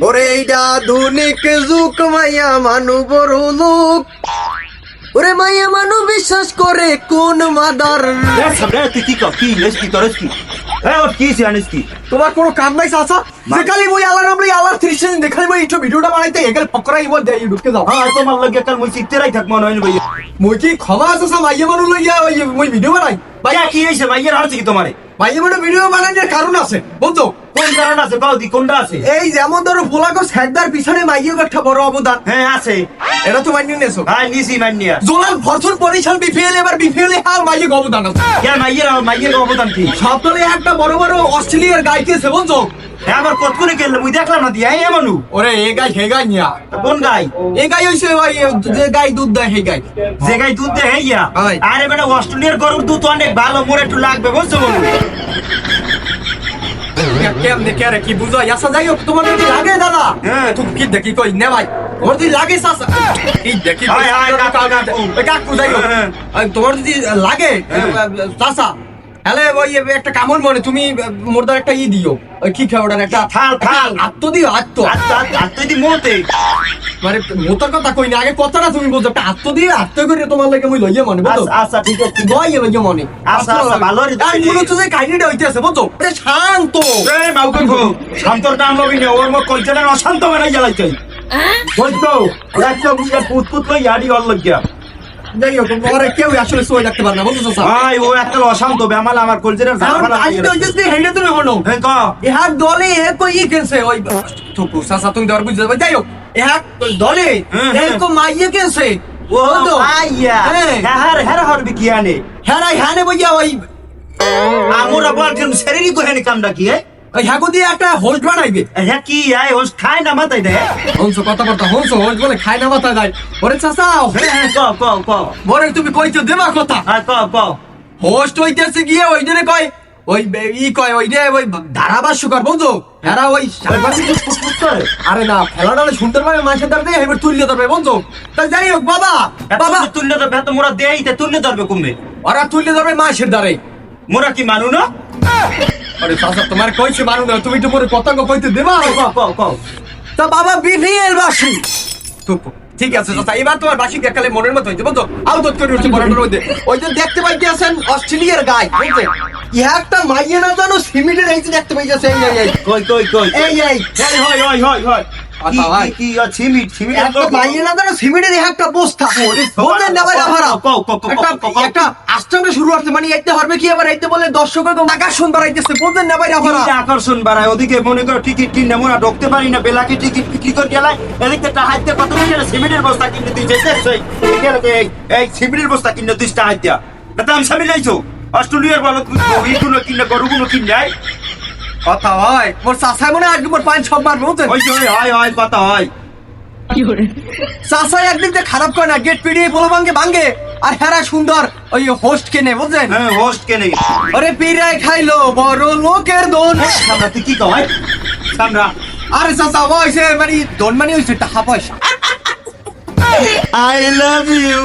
ওরে এইটা আধুনিক যুগ মাইয়া মানু বড় লোক ওরে মাইয়া মানু বিশ্বাস করে কোন মাদার। তুই কি কি কি তোরস কি? তোমার কোনো কাম নাই চাচা? মই আল্লাহ নাম লই আল্লাহর ত্রিশ দেখালি মই একটু ভিডিওটা বানাইতে এগেল পকড়াই বল দেই ঢুকে যাও হ্যাঁ তোমার লাগে কাল মুই চিত্তেরাই মই কি ক্ষমা আছে সা মাইয়া মানু লইয়া মই ভিডিও বানাই। ভাইয়া কি হইছে? ভাইয়ের হচ্ছে কি তোমারে? মাইয়া মানু ভিডিও বানানোর কারণ আছে বুঝছ? কোন কারণ আছে? কও দি কোনটা আছে? এই যেমন ধরো ভোলাগো স্যারদার পিছনে মাইয়ের একটা বড় অবদান। হ্যাঁ আছে। এটা তো মাইনে নেছো হ্যাঁ নিছি মান্নিয়া জোলাল ভরসুর পরিশাল বিপিএল এবার বিপিএল এ মাইয়ে অবদান আছে। কে মাইয়ের মাইয়ের অবদান কি? সপ্তাহে একটা বড় বড় অস্ট্রেলিয়ার গাইতেছে বুঝছ আবার কত করে গেল? মুই দেখলাম না দিয়া এই মানু? ওরে এ গাই হে গাই নিয়া। কোন গাই? এ গাই হইছে যে গাই দুধ দেয় হে গাই। যে গাই দুধ দে হেইয়া হয়। আরে বেটা অস্ট্রেলিয়ার গরুর দুধ অনেক ভালো মোর একটু লাগবে বুঝছ বলু কেমনে কে রে কি বুঝো ইয়াসা যাই হোক তোমার যদি লাগে দাদা হ্যাঁ। তুমি কি দেখি কই নে ভাই তোমার যদি লাগে সাসা কি দেখি কই, হায়, হায়, কাকু, কাকু। ওই কাকু যাই হোক হ্যাঁ। আর তোমার যদি লাগে সাসা হ্যালে ওই একটা কামড় মনে তুমি মোরদার একটা ই দিও। ওই কি খাওয়ার একটা থাল, থাল। আত্ম দিও আত্ম। আচ্ছা দি মোতে। মানে মোতার কথা কই না আগে কথাটা তুমি বলছো একটা আত্ম দিয়ে আত্ম করে তোমার লাগে মই লইয়া মনে বুঝছ? আচ্ছা আচ্ছা ঠিক আছে। লইয়া লইয়া মনে। আচ্ছা, আচ্ছা, ভালো রে, আর মনে হচ্ছে যে কাহিনীটা হইতেছে এটা শান্ত। এই মাউকে গো শান্তর দাম লবি না ওর মো কলচারের অশান্ত বানাই জ্বালাইতে বুঝা পুত পুত লই ইয়াডি অল লাগিয়া যাই হোক ওরে কেউ আসলে সই রাখতে পারে না বুঝছ স্যার ভাই ও একটা অশান্ত বেমাল আমার কলচারের কারণ আজকে ওই যে হেডে তুমি হলো হ্যাঁ ক ইহার দলে এ কই ই কেনছে ওই তো সাসা তুমি দেওয়ার বুঝতে যাই হোক ইহার দলে হুম, কো মাইয়ে কেনছে ও? আইয়া হ্যাঁ হ্যাঁ হ্যাঁ হ্যাঁ হ্যাঁ বইয়া ওই আমরা বলছেন শরীরই কোহেনি কামটা কি হ্যাঁ ওই হ্যাঁ দিয়ে একটা হোস্ট বানাইবে। হ্যাঁ কি আয় খায় না মাথায় দে হংস কথাবার্তা হংস হোস্ট বলে খায় না মাথা যায় ওরে চাচা হ্যাঁ হ্যাঁ ক ক ক। বরে তুমি কইছো দেবা কথা। হ্যাঁ ক ক। হোস্ট হইতেছে গিয়ে ওই কয় ই কয় ওই যে ওই এরা ওই আরে না খেলাটা শুনতে পারবে মাসের দ্বারা দিয়ে এবার তুললে ধরবে তাই যাই হোক বাবা বাবা। বাবা তুললে তো ভেত মোরা দেইতে তুললে ধরবে কমবে। ওরা তুললে ধরবে মাসের দ্বারে মোরা কি মানু না? আরে চাচা তোমার কইছে মানু না তুমি তো কথা কইতে দেবা? ক ক ক তা বাবা বিনিয়ের বাসি ঠিক আছে চাচা এবার তোমার বাসি দেখালে মনের মতো হইতে বুঝছ? আউ তো করে উঠছে বড়টার মধ্যে। ওই যে দেখতে পাই আছেন অস্ট্রেলিয়ার গাই বুঝছে? ইহা একটা মাইয়ে না জানো সিমিটের এই যে দেখতে পাইতেছে গেছে এই এই। কই কই কই? এই এই হয় হয় হয় হয়। কি কি মানে কি আকর্ষণ কি বাড়ায়? ওদিকে মনে করো টিকিট কিনে মোরা ঢুকতে পারি না বেলাকে টিকিট বিক্রি করে গেলাই এদিকে কত সিমেন্টের বস্তা কিনে তুই এই এই সিমেন্টের বস্তা কিনে তুই অস্ট্রেলিয়ার বলো কিনে গরুগুলো কিনে আয়। কথা হয়। মোর চাষায় মনে হয় আজকে মোর পাঁচ সব মারবে ওই হয় হয় কথা হয়। চাষায় একদিন যে খারাপ করে না গেট পিড়িয়ে পোলো ভাঙ্গে ভাঙ্গে আর হেরা সুন্দর ওই হোস্ট কেনে বুঝছেন? হ্যাঁ হোস্ট কেনে আরে পিড়ায় খাইলো বড় লোকের দোন। সামরা তুই কি কয়? সামরা। আরে চাষা হয়েছে মানে দোন মানে হয়েছে টাকা পয়সা। I love you.